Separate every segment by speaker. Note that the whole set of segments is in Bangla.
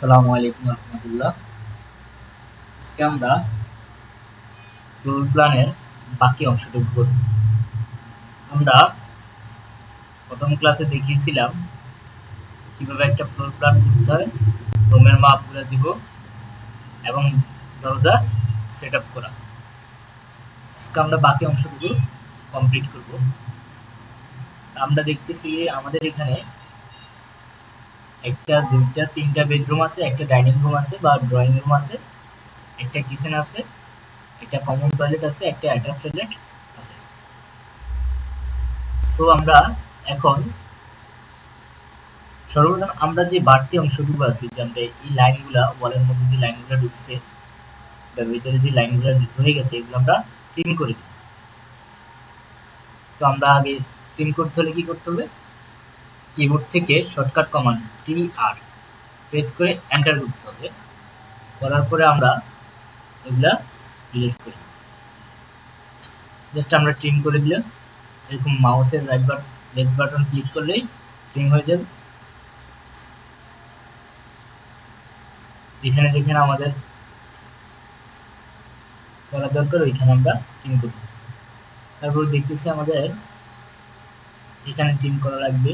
Speaker 1: আসসালামু আলাইকুম রহমতুল্লাহ। আজকে আমরা ফ্লোর প্ল্যানের বাকি আমরা প্রথম ক্লাসে দেখিয়েছিলাম কীভাবে একটা ফ্লোর প্ল্যান করতে হয় রুমের মাপগুলো দিব এবং দরজা সেট আপ করা। আজকে আমরা বাকি অংশটুকু কমপ্লিট করব। আমরা দেখতেছি আমাদের এখানে একটা দুইটা, তিনটা বেডরুম আছে, একটা ডাইনিং রুম আছে বা ড্রয়িং রুম আছে, একটা কিচেন আছে, একটা কমন টয়লেট আছে, একটা অ্যাটাচ টয়লেট আছে। সো আমরা এখন সর্বপ্রথম আমরা যে বাড়তি অংশটুকু আছে, যে আমরা এই লাইনগুলা ওয়ালের মধ্যে যে লাইনগুলো ঢুকছে বা ভিতরে যে লাইনগুলো রয়ে গেছে, এগুলো আমরা ক্লিন করে দিই। তো আমরা আগে ক্লিন করতে হলে কি করতে হবে? কিবোর্ড থেকে শর্টকাট কমান্ড টি আর প্রেস করে এন্টার করতে হবে। করার পরে আমরা এগুলা ডিলিট করি। জাস্ট আমরা ট্রিম করে দিলাম। এরকম মাউসের right button left button click করলেই ট্রিম হয়ে যাবে। যেখানে যেখানে আমাদের করা দরকার, ওইখানে আমরা ট্রিম করব। তারপর দেখতেছি আমাদের এখানে ট্রিম করা লাগবে।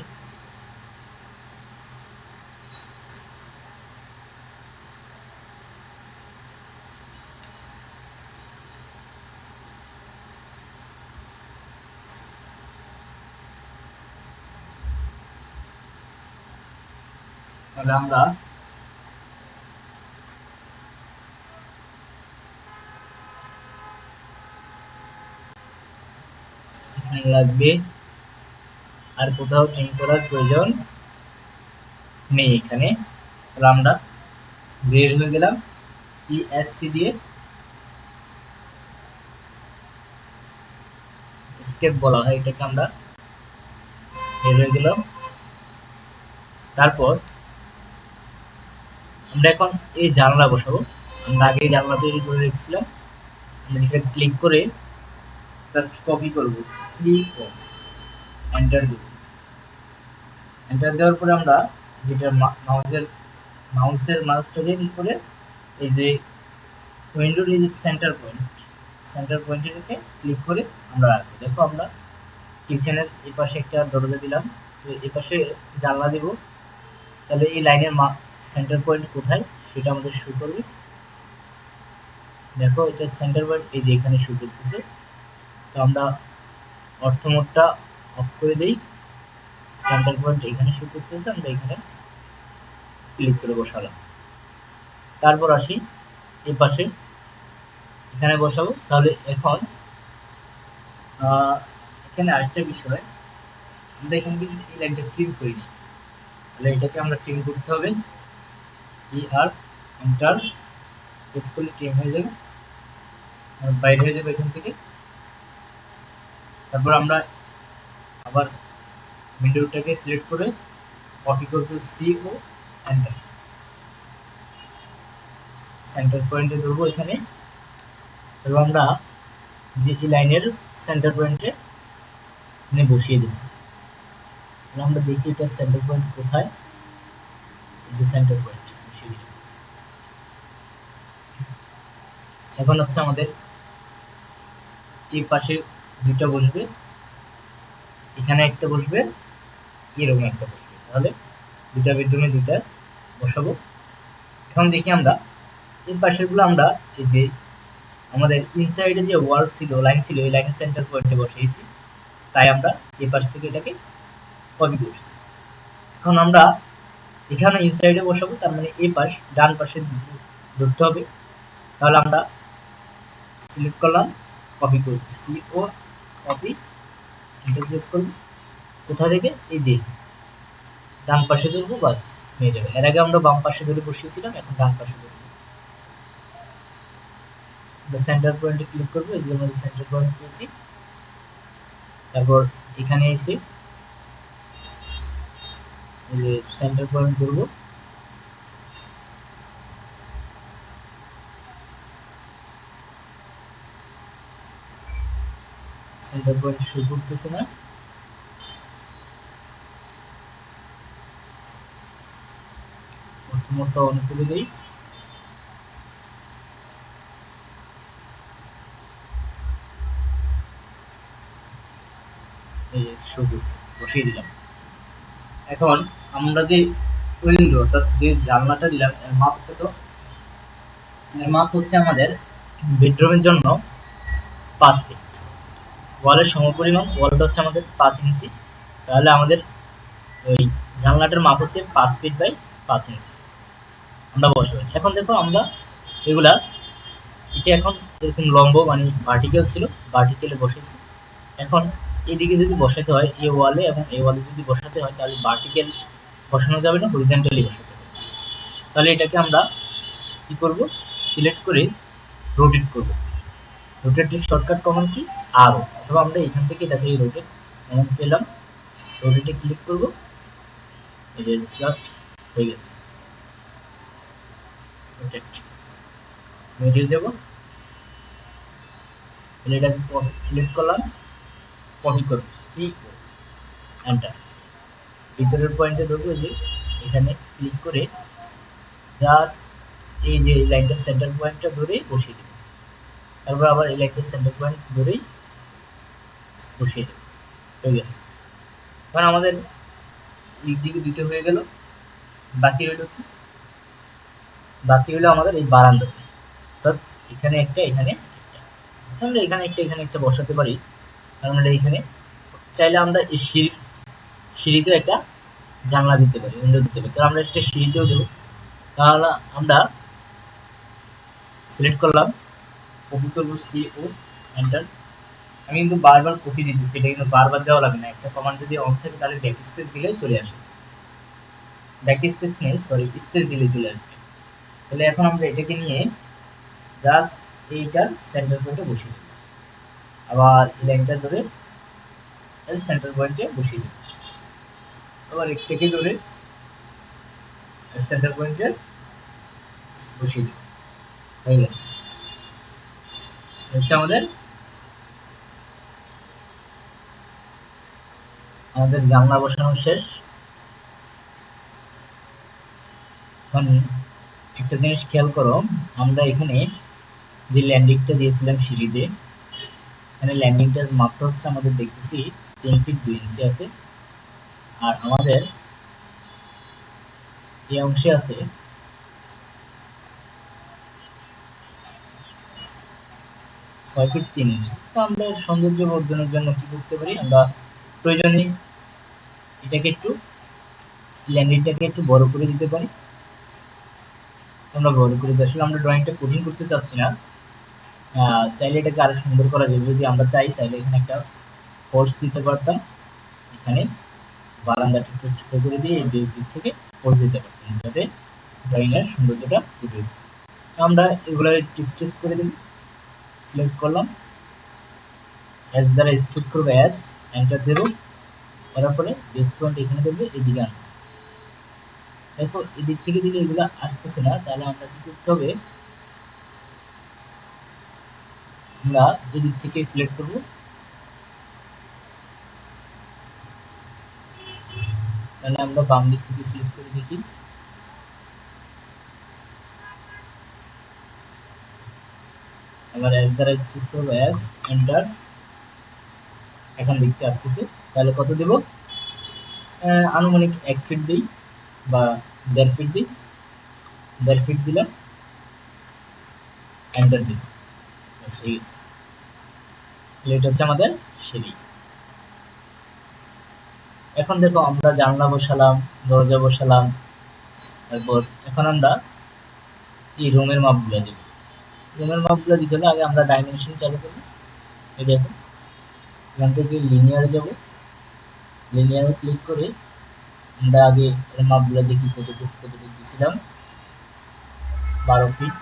Speaker 1: তাহলে আমরা লাগবে আর কোথাও ট্রিম করার প্রয়োজন নেই এখানে। তাহলে আমরা বের হয়ে গেলাম ইএসসি দিয়ে। স্কেপ বলা হয় এটাকে আমরা। বের হয়ে গেলাম। তারপর আমরা এখন এই জানলা বসাবো। আমরা আগে জানলা তৈরি করে রেখেছিলাম। আমরা এটা ক্লিক করে জাস্ট কপি করব। এন্টার দেব। এন্টার দেওয়ার পরে আমরা যেটা মাউসের মাউসের মাউসটাকে কি করে, এই যে উইন্ডোর এই যে সেন্টার পয়েন্ট সেন্টার পয়েন্টটাকে ক্লিক করে আমরা রাখব। দেখো আমরা কিচেনের এপাশে একটা দরজা দিলাম। এই জানলা দেব। তাহলে এই লাইনের মা সেন্টার পয়েন্ট কোথায়? সেটা আমাদের শো করবে। দেখো, এটা সেন্টার পয়েন্ট এই যে এখানে শো করতেছে। তো আমরা অর্থ মোডটা অফ করে দেই। সেন্টার পয়েন্ট এখানে শো করতেছে, আমরা এখানে ক্লিক করে বসালাম। তারপর আসি এই পাশে। এখানে বসাবো। তাহলে এখন এখানে আরেকটা বিষয়। আমরা এখানে কিন্তু এই লাইনটা ক্লিক করিনি তাহলে এটাকে আমরা ট্রিম করতে হবে। ই আর এন্টার প্রেস করলে ট্রিম হয়ে যাবে বাইরে হয়ে যাবে এখান থেকে। তারপর আমরা আবার উইন্ডোটাকে সিলেক্ট করে কপি করব সি ও এন্টার সেন্টার পয়েন্টে ধরবো এখানে। এবং আমরা যে এই লাইনের সেন্টার পয়েন্টে এখানে বসিয়ে দেব। আমরা দেখি এটা সেন্টার পয়েন্ট কোথায়? যে সেন্টার পয়েন্ট এখন হচ্ছে আমাদের এই পাশে দুইটা বসবে, এখানে একটা বসবে এরকম একটা বসবে। তাহলে দুটা বেডরুমে দুইটা বসাবো। এখন দেখি আমরা, এই পাশেরগুলো আমরা এই যে আমাদের ইনসাইডে যে ওয়ার্ড ছিল লাইন ছিল, এই লাইনের সেন্টার পয়েন্টে বসিয়েছি। তাই আমরা এই পাশ থেকে এটাকে কপি করছি। এখন আমরা এখানে ইনসাইডে বসাবো, তার মানে এই পাশ, ডান পাশে ধরতে হবে। তাহলে আমরা সিলেক্ট করলাম কপি করব ও কপি প্রেস করব। কোথা থেকে? এই যে, ডান পাশে ধরবো, বাস নিয়ে যাবে। এর আগে আমরা বাম পাশে ধরে বসিয়েছিলাম, এখন ডান পাশে ধরবো। আমরা সেন্টার পয়েন্টে ক্লিক করব, এই যে আমাদের সেন্টার পয়েন্ট পেয়েছি। তারপর এখানে এসে এই সেন্টার পয়েন্ট ধরবো। সেন্টার পয়েন্ট শো করতেছে না। প্রথমত অন করে দিই। এই যে সবুজ বসিয়ে দিলাম। এখন আমরা যে উইন্ডো অর্থাৎ যে জানলাটা দিলাম, এর মাপ কত? এর মাপ হচ্ছে আমাদের বেডরুমের জন্য পাঁচ ফিট ওয়ালের সমপরিমাণ, ওয়ালটা হচ্ছে আমাদের পাঁচ ইঞ্চি তাহলে আমাদের ওই জানলাটার মাপ হচ্ছে পাঁচ ফিট বাই পাঁচ ইঞ্চি আমরা বসাবো। এখন দেখো আমরা এগুলা, এটা এখন এরকম লম্ব মানে ভার্টিক্যাল ছিল ভার্টিক্যালে বসেছি। এখন এদিকে যদি বসাতে হয় এ ওয়ালে এবং এ ওয়ালে যদি বসাতে হয়, তাহলে ভার্টিক্যাল বসানো যাবে না হরিজেন্টালি বসাতে হবে। তাহলে এটাকে আমরা কি করব? সিলেক্ট করে রোটেট করব। রোটেটের শর্টকাট কমান্ড কি? আর অথবা আমরা এখান থেকে এটাকে রোটেট কমান্ড পেলাম। রোটেটে ক্লিক করব। এই যে জাস্ট হয়ে গেছে। রোটেট বেরিয়ে যাব। তাহলে সিলেক্ট করলাম। কপি করব সি এন্টার ভিতরের পয়েন্টে ধরবো যে এখানে ক্লিক করে জাস্ট এই যে লাইনটার সেন্টার পয়েন্টটা ধরেই বসিয়ে দেব। তারপর আবার এই লাইনটার সেন্টার পয়েন্ট ধরেই বসিয়ে দেব। হয়ে গেছে। কারণ আমাদের দিক দুটো হয়ে গেল। বাকি রইল কি? বাকি হলো আমাদের এই বারান্দাতে। এখানে একটা এখানে একটা। আমরা এখানে একটা এখানে একটা বসাতে পারি। কারণ আমরা এখানে চাইলে আমরা এই সিঁড়ি, সিঁড়িতেও একটা জানলা দিতে পারি উইন্ডো দিতে পারি। তাহলে আমরা একটা সিঁড়িতেও দেবো। তাহলে আমরা সিলেক্ট করলাম কপি করব সি ও এন্টার আমি কিন্তু বারবার কপি দিতেছি, এটা কিন্তু বারবার দেওয়া লাগে না। একটা কমান্ড যদি অন থাকে, তাহলে ব্যাক স্পেস দিলে চলে আসে। ব্যাক স্পেস নেই সরি স্পেস দিলে চলে আসবে। তাহলে এখন আমরা এটাকে নিয়ে জাস্ট এইটার সেন্টার পয়েন্টে বসিয়ে দেব। আবার এই ধরে সেন্টার পয়েন্টে বসিয়ে দেব আবার একটাকে ধরে সেন্টার পয়েন্টে বসিয়ে দেব হয়ে গেল হচ্ছে আমাদের আমাদের জানলা বসানো শেষ। এখন একটা জিনিস খেয়াল করো, আমরা এখানে যে ল্যান্ডিংটা দিয়েছিলাম সিঁড়িতে এখানে ল্যান্ডিংটার মাপটা হচ্ছে আমাদের দেখতেছি তিন ফিট দুই ইঞ্চি আছে। আর আমাদের এই অংশে আছে ছয় ফিট তিন ইঞ্চি তো আমরা সৌন্দর্য বর্ধনের জন্য কি করতে পারি? আমরা প্রয়োজনে এটাকে একটু ল্যান্ডিংটাকে একটু বড় করে দিতে পারি। আমরা বড় করে দিই। আসলে আমরা ড্রয়িংটা কঠিন করতে চাচ্ছি না। চাইলে এটাকে আরও সুন্দর করা যাবে যদি আমরা চাই, তাহলে এখানে একটা ফোর্স দিতে পারতাম। এখানে বারান্দাটা ছোট করে দিয়ে এই দুই দিক থেকে ফোর্স দিতে পারতাম, যাতে ড্রয়িংয়ের সৌন্দর্যটা ফুটে। উঠে আমরা এগুলো স্টেচ করে দিই। সিলেক্ট করলাম। অ্যাস দ্বারা স্টেচ করব অ্যাস এন্টার দেবো। তারপরে বেস পয়েন্ট এখানে দেবো এদিকে আনব। দেখো, এদিক থেকে যদি এগুলো আসতেছে না, তাহলে আমরা কি করতে হবে? আমরা এদিক থেকে সিলেক্ট করব। তাহলে আমরা বাম দিক থেকে সিলেক্ট করে দেখি। এবার এস দ্বারা স্টিচ করব এস এন্টার এখন লিখতে আসতেছে। তাহলে কত দেব? আনুমানিক এক ফিট দিই বা দেড় ফিট দিই। দেড় ফিট দিলাম এন্টার দিই আছে এটা হচ্ছে আমাদের সিঁড়ি। এখন দেখো আমরা জানলা বসালাম, দরজা বসালাম, তারপর এখন আমরা এই রুমের মাপগুলো দেব রুমের মাপগুলো দিতে আগে আমরা ডাইমেনশন চালু করব। এই দেখো, এখান থেকে লিনিয়ারে যাব। লিনিয়ারে ক্লিক করে আমরা আগে মাপগুলো দেখি কতটুকু কতটুকু দিয়েছিলাম। বারো ফিট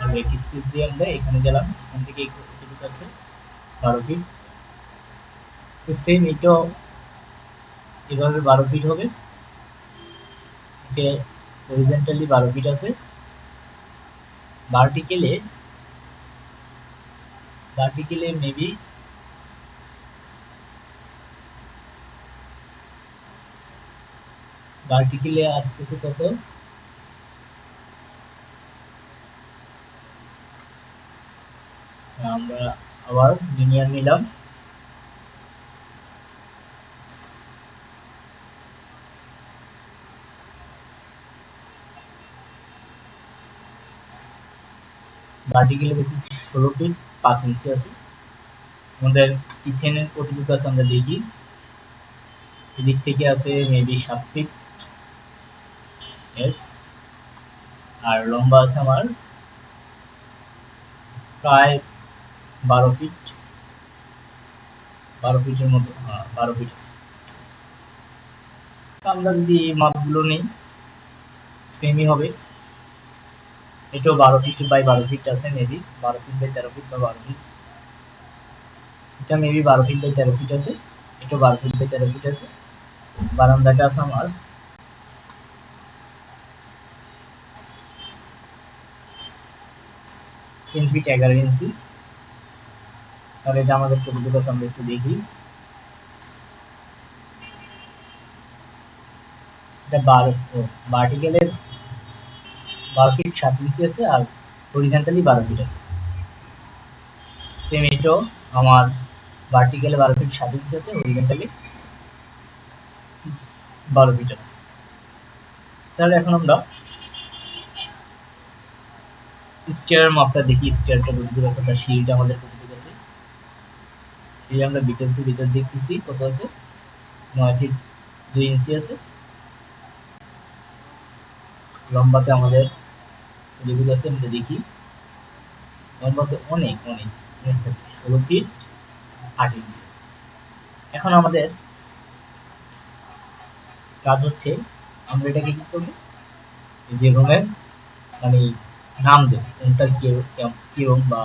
Speaker 1: এক স্পেস দিয়ে আমরা এখানে গেলাম। এখান থেকে কতটুকু আছে বারো ফিট তো সেম এটাও এভাবে বারো ফিট হবে। হরিজেন্টালি বারো ফিট আছে। ভার্টিক্যালে ভার্টিক্যালে মেবি ভার্টিক্যালে আসতেছে কত? আমরা আবার লিনিয়ার নিলাম। ভার্টিক্যালি দেখছি ষোলো ফিট পাঁচ ইঞ্চি আছে। আমাদের কিচেনের কতটুকু আছে, আমরা দেখি। এদিক থেকে আছে মেবি সাত ফিট আর লম্বা আছে আমার প্রায় বারো ফিট বারো ফিটের মতো হ্যাঁ বারো ফিট আছে। আমরা যদি এই মাপগুলো নেই সেমই হবে। এটাও বারো ফিট বাই বারো ফিট আছে মেবি বারো ফিট বাই তেরো ফিট বা বারো ফিট এটা মেবি বারো ফিট বাই তেরো ফিট আছে। এটাও বারো ফিট বাই তেরো ফিট আছে। বারান্দাটা আছে আমার। তিন ফিট এগারো ইঞ্চি তাহলে এটা আমাদের কতটুকু আছে আমরা একটু দেখি। এটা বারো ভার্টিক্যালের বারো ফিট সাত ইঞ্চি আছে আর হরিজেন্টালি বারো ফিট আছে। সেম এটাও আমার ভার্টিক্যালে বারো ফিট সাত ইঞ্চি আছে হরিজেন্টালি বারো ফিট আছে। তাহলে এখন আমরা স্টেয়ার মাপটা দেখি স্টেয়ারটা কতদূর আছে, তার সিঁড়িটা আমাদের আছে আমরা ভিতর টু ভিতর দেখতেছি কত আছে? নয় ফিট দুই ইঞ্চি আছে। লম্বাতে আমাদের যেগুলো আছে, আমরা দেখি। লম্বাতে অনেক অনেক ষোলো ফিট আট ইঞ্চি এখন আমাদের কাজ হচ্ছে, আমরা এটাকে কি করব? যে রুমের মানে নাম দেবো। কোনটা কী রুম বা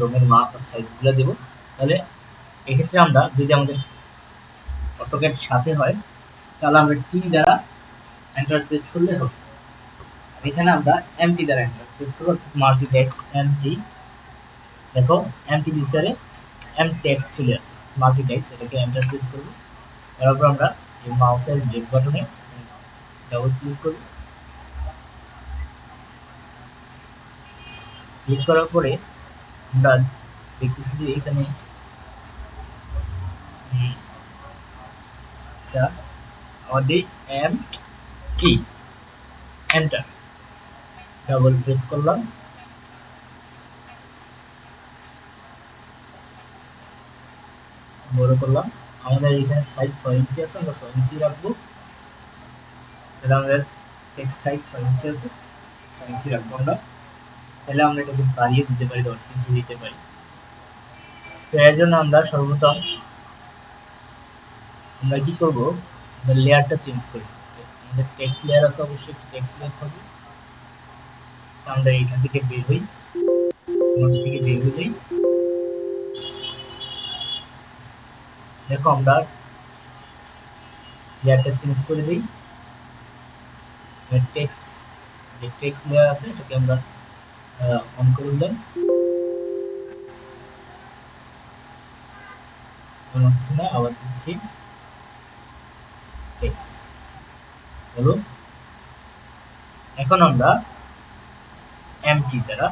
Speaker 1: রুমের মাপ সাইজগুলো দেবো। তাহলে এক্ষেত্রে আমরা যদি আমাদের অটোকেট সাথে হয়, তাহলে আমরা টি দ্বারা এন্টার প্রেস করলে হবে। এখানে আমরা এমটি দ্বারা এন্টার প্রেস করব মাল্টি টেক্সট এমটি দেখো এমটি বিচারে এম টেক্সট চলে আসে। মাল্টি টেক্সট এটাকে এন্টার প্রেস করব। তারপর আমরা এই মাউসের ডেট বাটনে ডাবল ক্লিক করব। ক্লিক করার পরে আমরা দেখতেছি যে এখানে আচ্ছা আমাদের এম কি? এন্টার ডাবল প্রেস করলাম। বড় করলাম। আমাদের এখানে সাইজ ছয় ইঞ্চি আছে, আমরা ছয় ইঞ্চি রাখব। তাহলে আমাদের টেক্সট সাইজ ছয় ইঞ্চি আছে, ছয় ইঞ্চি রাখব আমরা। তাহলে আমরা এটাকে বাড়িয়ে দিতে পারি, দশ ইঞ্চি দিতে পারি। তো এর জন্য আমরা সর্বপ্রথম আমরা কি করব? লেয়ারটা চেঞ্জ করি। আমাদের টেক্সট লেয়ার আছে অবশ্যই, একটি টেক্সট লেয়ার থাকবে। আমরা এখান থেকে বের হই। আমাদের থেকে বের হয়ে যাই। দেখো আমরা লেয়ারটা চেঞ্জ করে দিই। টেক্সট যে টেক্সট লেয়ার আছে, এটাকে আমরা অন করে দিলাম। হচ্ছে না, আবার দিচ্ছি। হলো এখন আমরা এমটি দ্বারা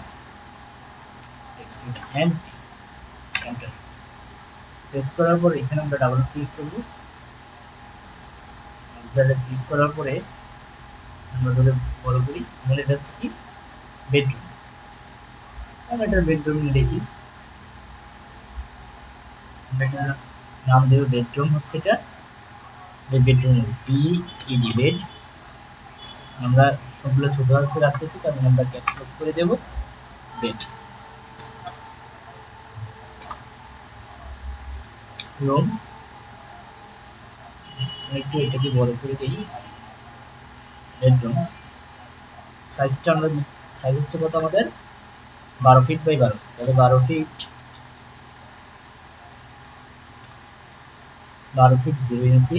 Speaker 1: এমটি এন্টার প্রেস করার পর এখানে আমরা ডাবল ক্লিক করব। ডাবল ক্লিক করার পরে আমরা ধরে বড় করি, তাহলে এটা হচ্ছে কি? বেডরুম আমরা এটার বেডরুম দেখি। এটার নাম দেবো বেডরুম হচ্ছে এটা। বেডরুম আমরা সবগুলো ছোট হাতে রাখতেছি, তার মানে আমরা ক্যাপস করে দেব। বেড রুম একটু এটাকে বড় করে দিই। বেডরুম সাইজটা আমরা সাইজ হচ্ছে কত আমাদের? বারো ফিট বাই বারো তাহলে বারো ফিট বারো ফিট জিরো ইঞ্চি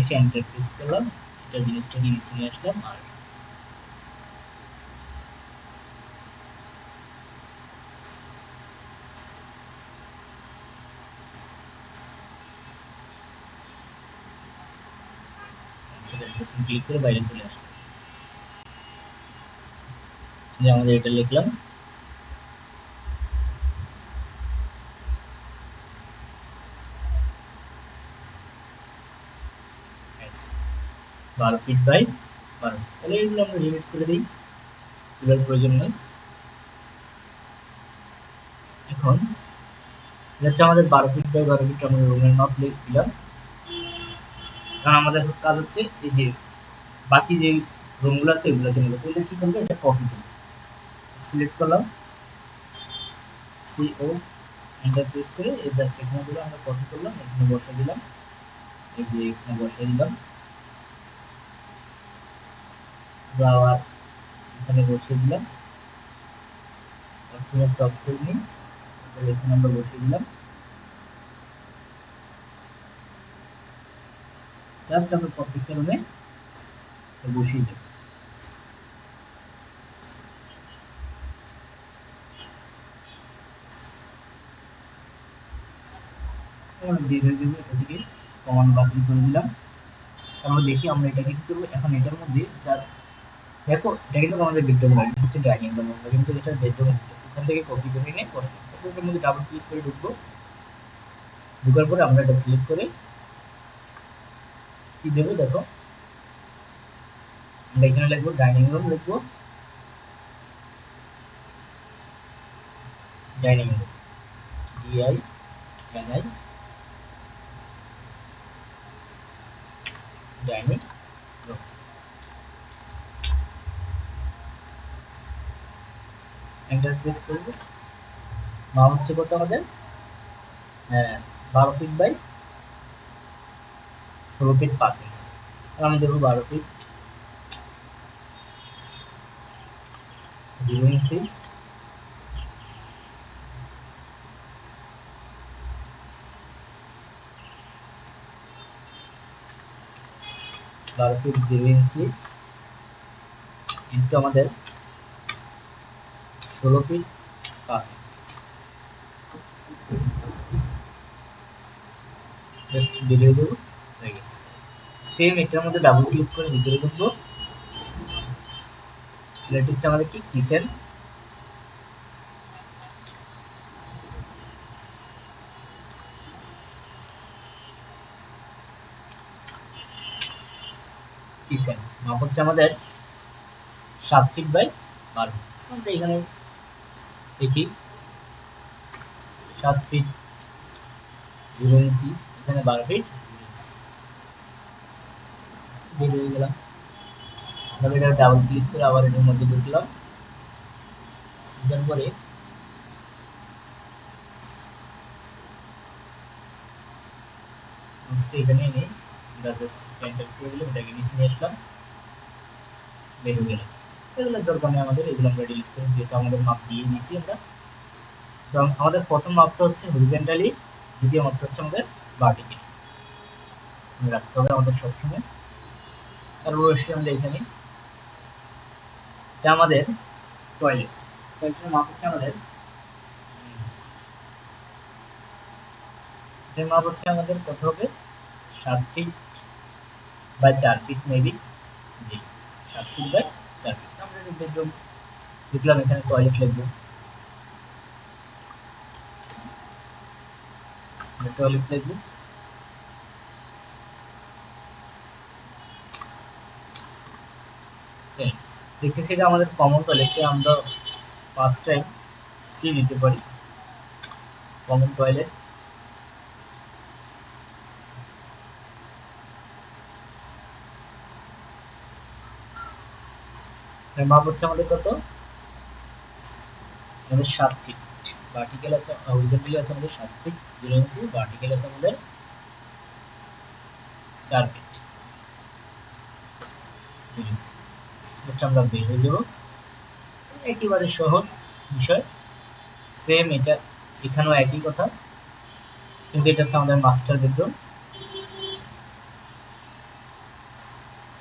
Speaker 1: এসে এন্টার করলাম। এটা জিনিসটাকে নিয়ে আসলাম আর ক্লিক চলে আসলাম। আমাদের এটা লিখলাম। বারো ফিট বাই বারো তাহলে এগুলো আমরা লিমিট করে দিই। এগুলোর প্রয়োজন নেই। এখন হচ্ছে আমাদের বারো ফিট বাই বারো ফিট আমরা রুমের মাপ দিলাম। কারণ আমাদের কাজ হচ্ছে এই যে বাকি যে রুমগুলো আছে এগুলোকে নেব তাহলে কী করব? এটা কপি করব। সিলেক্ট করলাম। সিও এন্টার প্রেস করে এই জাস্ট এখানে দিলাম, আমরা কপি করলাম, এখানে বসে দিলাম। এই যে এখানে বসে দিলাম। আবার এখানে বসিয়ে দিলাম। অর্থের টপ করে নিই। এখানে আমরা বসিয়ে দিলাম। জাস্ট আমরা প্রত্যেকটা রুমে বসিয়ে দেব এটা থেকে কমান্ড বাতিল করে দিলাম। তারপর দেখি আমরা এটাকে কি করব? এখন এটার মধ্যে যার দেখো এটা কিন্তু আমাদের বেডরুম লাইন হচ্ছে ডাইনিং রুম আমরা কিন্তু এটা বেডরুম এখান থেকে কপি করে নিয়ে তারপর এটার মধ্যে ডাবল ক্লিক করে ঢুকবো। ঢুকার পরে আমরা এটা সিলেক্ট করে কি দেবো দেখো? আমরা এখানে লিখব ডাইনিং রুম লিখব dining room D I N I dining enter press করব। মা হচ্ছে কত আমাদের? হ্যাঁ বারো ফিট বাই ষোলো ফিট পাঁচ ইঞ্চি আমি দেবো বারো ফিট জিরো ইঞ্চি বারো ফিট জিরো ইঞ্চি ইন্টু আমাদের ষোলো ফিট পাঁচ জাস্ট বেরিয়ে দেবো, হয়ে গেছে। সেম এটার মধ্যে ডাবল ক্লিক করে ভিতরে ঢুকবো এটা হচ্ছে আমাদের কি? কিচেন কিচেন মাপ হচ্ছে আমাদের সাত ফিট বাই বারো আমরা এখানে দেখি। সাত ফিট জিরো ইঞ্চি এখানে বারো ফিট বের হয়ে গেলাম। তাহলে এটা ডাবল ক্লিক করে আবার এটার মধ্যে ঢুকলাম। ঢুকার পরে এখানে এনে এটাকে নিচে নিয়ে আসলাম। বের হয়ে গেলাম। এগুলোর দরকার নেই আমাদের, এগুলো আমরা ডিলিট করে যেহেতু আমাদের মাপ দিয়ে দিয়েছি আমরা। তো আমাদের প্রথম মাপটা হচ্ছে হরিজেন্টালি দ্বিতীয় মাপটা হচ্ছে আমাদের ভার্টিক্যালি রাখতে হবে আমাদের সবসময়। তারপর এসে আমরা এখানে, এটা আমাদের টয়লেট টয়লেটের মাপ হচ্ছে আমাদের এটার মাপ হচ্ছে আমাদের কত হবে? সাত ফিট বাই চার ফিট মেবি জি, সাত ফিট বাই বেডরুম লিখলাম এখানে টয়লেট লিখব টয়লেট লিখব দেখতেছি এটা আমাদের কমন টয়লেটে আমরা ফার্স্ট টাইম সি দিতে পারি। কমন টয়লেট মাপ হচ্ছে আমাদের কত? আমাদের সাত ফিট ভার্টিক্যাল আছে হরিজন্টালি আছে আমাদের সাত ফিট জিরো ভার্টিক্যাল আছে আমাদের চার ফিট জাস্ট আমরা বের হয়ে যাব। একেবারে সহজ বিষয়। সেম এটা, এখানেও একই কথা। কিন্তু এটা হচ্ছে আমাদের মাস্টার বেডরুম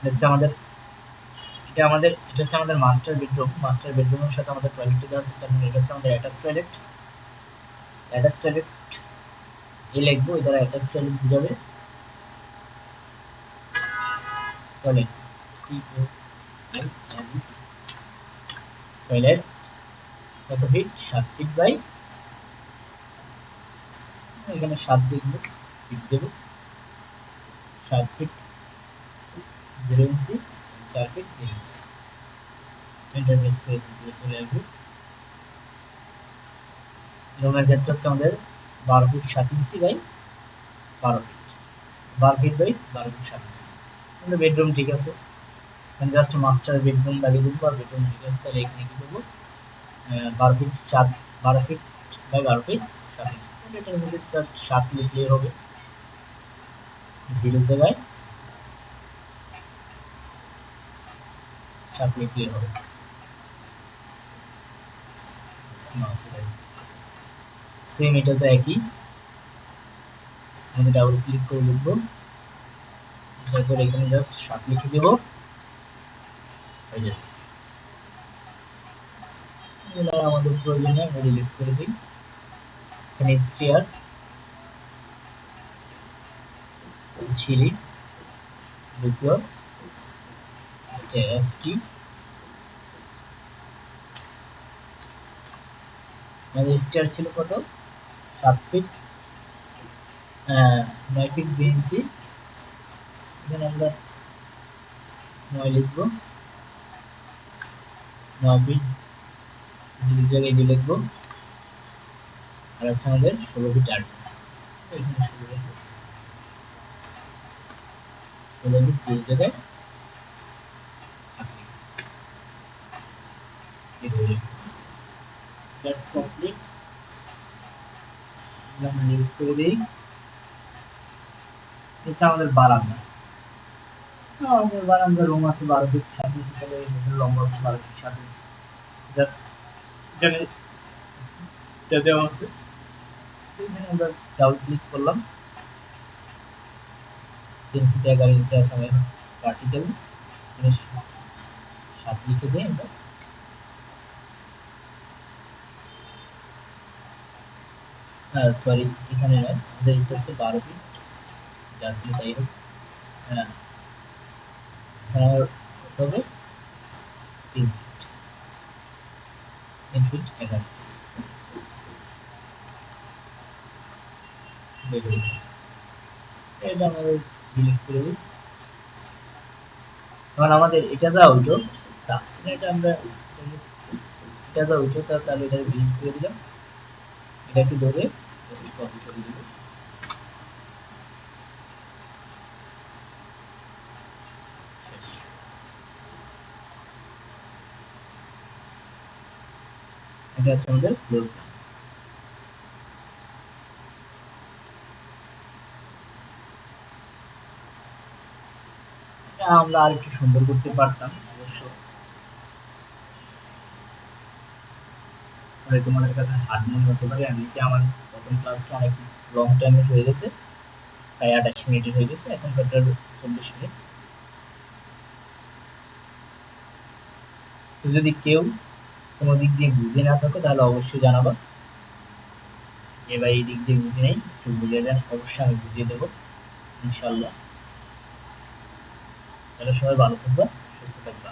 Speaker 1: হচ্ছে আমাদের এটা আমাদের, এটা হচ্ছে আমাদের মাস্টার বেডরুম মাস্টার বেডরুমের সাথে আমাদের টয়লেটটা দেওয়া আছে, তার মানে এটা হচ্ছে আমাদের অ্যাটাচ টয়লেট অ্যাটাচ টয়লেট এই লিখব, এই দ্বারা অ্যাটাচ টয়লেট বুঝাবে। টয়লেট টয়লেট কত ফিট সাত ফিট বাই এখানে সাত দেখব ফিট দেবো। সাত ফিট জিরো ইঞ্চি চার feet zero inch enter press করে চলে আসবে। রুমের ক্ষেত্রে হচ্ছে আমাদের বারো ফিট সাত ইঞ্চি বাই বারো ফিট বারো ফিট বাই বারো ফিট সাত ইঞ্চি। আমাদের বেডরুম ঠিক আছে। জাস্ট মাস্টার বেডরুম লাগিয়ে দেবো আর বেডরুম ঠিক আছে, তাহলে এখানে কি করব? বারো ফিট সাত, বারো ফিট বাই বারো ফিট সাত ইঞ্চি। এটার মধ্যে জাস্ট সাত লিখলে হবে। জিরো জায়গায় সাত লিখলে হবে। সেম এটা তো একই। আমি ডাবল ক্লিক করে লিখব। তারপর এখানে জাস্ট সাত লিখে দেবো। হয়ে যাবে আমাদের প্রয়োজনে আমরা ডিলিট করে দিই। এখানে স্টিয়ার ছিলি বিপ্লব স্টেয়ারটি আমাদের স্টিয়ার ছিল কত? সাত ফিট নয় ফিট দুই ইঞ্চি এখানে আমরা নয় লিখব। নয় ফিট দুই জায়গায় দিয়ে লিখব। আর হচ্ছে আমাদের ষোলো ফিট আট এখানে ষোলো ষোলো ফিট দুই জায়গায় That's complete. আমরা নিউজ করে দিই হচ্ছে আমাদের বারান্দা। আমাদের বারান্দা রুম আছে বারো ফিট সাত ইঞ্চি তাহলে লম্বা হচ্ছে বারো ফিট সাত ইঞ্চি জাস্ট এখানে এটা দেওয়া আছে, এখানে আমরা ডাবল ক্লিক করলাম। তিন ফিট এগারো ইঞ্চি আছে আমাদের পার্টিকেল সাত লিখে দিয়ে আমরা। সরি এখানে নয়, আমাদের এটা হচ্ছে বারো ফিট যা ছিল তাই হোক। হ্যাঁ। এখানে তিন ফিট তিন ফিট এগারো এটা আমাদের ডিলিট করে দিই। কারণ আমাদের এটা যা ওইটো তা এটা আমরা এটা যা ওইটো তাহলে এটা ডিলিট করে দিলাম। এটাকে ধরে জাস্ট কপি করে দিব এটা হচ্ছে আমাদের ফ্লোর প্ল্যান আমরা আর একটু সুন্দর করতে পারতাম, অবশ্য মানে তোমাদের কাছে হার্ড মনে হতে পারে। এমনিতে আমার প্রথম ক্লাসটা অনেক লং হয়ে গেছে আঠাশ মিনিটের হয়ে গেছে, এখন চল্লিশ মিনিট তো যদি কেউ কোনো দিক দিয়ে বুঝে না থাকো, তাহলে অবশ্যই জানাবা। যে ভাই এই দিক দিয়ে বুঝে নেই, একটু বুঝিয়ে দেন, অবশ্যই আমি বুঝিয়ে দেবো ইনশাল্লাহ তাহলে সবাই ভালো থাকবে, সুস্থ থাকবে